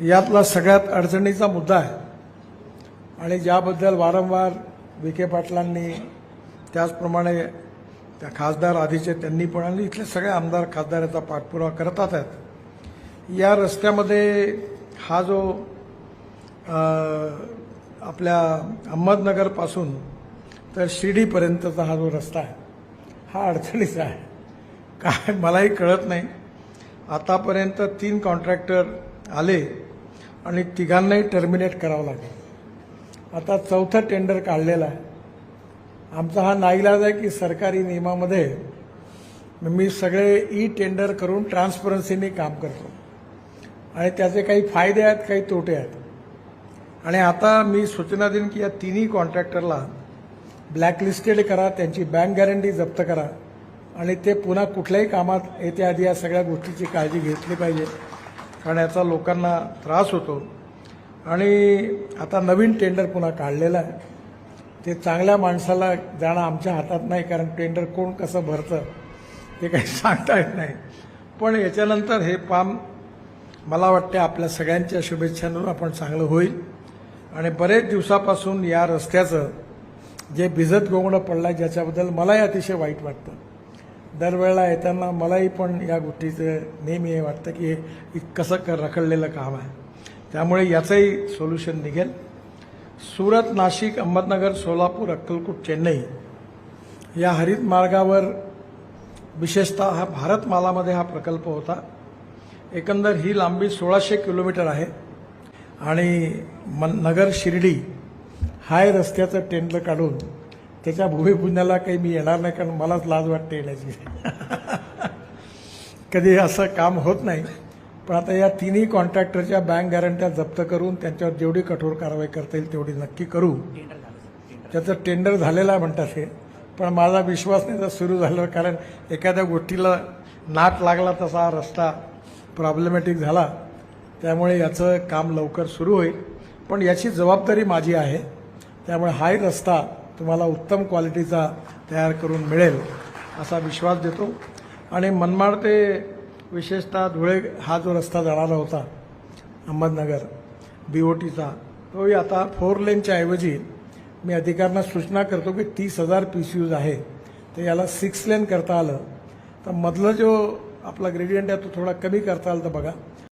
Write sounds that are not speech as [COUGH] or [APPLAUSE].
यातला सगळ्यात अडचणीचा मुद्दा आहे. आणि ज्याबद्दल वारंवार विखे पाटलांनी त्याचप्रमाणे त्या खासदार आधीचे त्यांनी पण आणि इथले सगळे आमदार खासदार याचा पाठपुरावा करतात आहेत. या रस्त्यामध्ये हा जो आपल्या अहमदनगरपासून तर शिर्डीपर्यंतचा हा जो रस्ता आहे हा अडचणीचा आहे. काय मलाही कळत नाही. आतापर्यंत तीन कॉन्ट्रॅक्टर आले आणि तिघांनाही टर्मिनेट करावं लागेल. आता चौथं टेंडर काढलेला आहे. आमचा हा नाईलाज आहे की सरकारी नियमामध्ये मी सगळे ई टेंडर करून ट्रान्सपरन्सीने काम करतो. आणि त्याचे काही फायदे आहेत काही तोटे आहेत. आणि आता मी सूचना देईन की या तिन्ही कॉन्ट्रॅक्टरला ब्लॅकलिस्टेड करा त्यांची बँक गॅरंटी जप्त करा. आणि ते पुन्हा कुठल्याही कामात येत्या आधी या सगळ्या गोष्टीची काळजी घेतली पाहिजे. खाण्याचा लोकांना त्रास होतो. आणि आता नवीन टेंडर पुन्हा काढलेलं आहे. ते चांगल्या माणसाला जाणं आमच्या हातात नाही कारण टेंडर कोण कसं भरतं ते काही [LAUGHS] सांगता येत नाही. पण याच्यानंतर हे पाम मला वाटते आपल्या सगळ्यांच्या शुभेच्छांवर आपण चांगलं होईल. आणि बरेच दिवसापासून या रस्त्याचं जे भिजत गोंगणं पडलं आहे ज्याच्याबद्दल मलाही अतिशय वाईट वाटतं. दरवेळेला येताना मलाही पण या गोष्टीचं नेहमी हे वाटतं की हे कसं कर रखडलेलं काम आहे. त्यामुळे याचंही सोल्युशन निघेल. सुरत नाशिक अहमदनगर सोलापूर अक्कलकोट चेन्नई या हरित मार्गावर विशेषतः हा भारतमालामध्ये हा प्रकल्प होता. एकंदर ही लांबी सोळाशे किलोमीटर आहे आणि मन नगर शिर्डी हाय रस्त्याचं टेंडर काढून त्याच्या भूमिपूजनाला काही मी येणार नाही कारण मलाच लाज वाटते येण्याची. कधी असं काम होत नाही. पण आता या तिन्ही कॉन्ट्रॅक्टरच्या बँक गॅरंट्या जप्त करून त्यांच्यावर जेवढी कठोर कारवाई करता येईल तेवढी नक्की करू. त्याचं टेंडर झालेलं आहे म्हणतात हे. पण माझा विश्वास नाही तर सुरू झालं कारण एखाद्या गोष्टीला नाट लागला तसा रस्ता प्रॉब्लेमॅटिक झाला. त्यामुळे याचं काम लवकर सुरू होईल. पण याची जबाबदारी माझी आहे. त्यामुळे हाही रस्ता तुम्हाला उत्तम क्वालिटीचा तयार करून मिळेल असा विश्वास देतो. आणि मनमाड ते विशेषतः धुळे हा जो रस्ता जाणारा होता अहमदनगर बी ओ टीचा तोही आता फोर लेनच्या ऐवजी मी अधिकाऱ्यांना सूचना करतो की तीस हजार पी सी यूज आहे. तर याला सिक्स लेन करता आलं. तर मधलं जो आपला ग्रेडियंट आहे तो थोडा कमी करता आला तर बघा.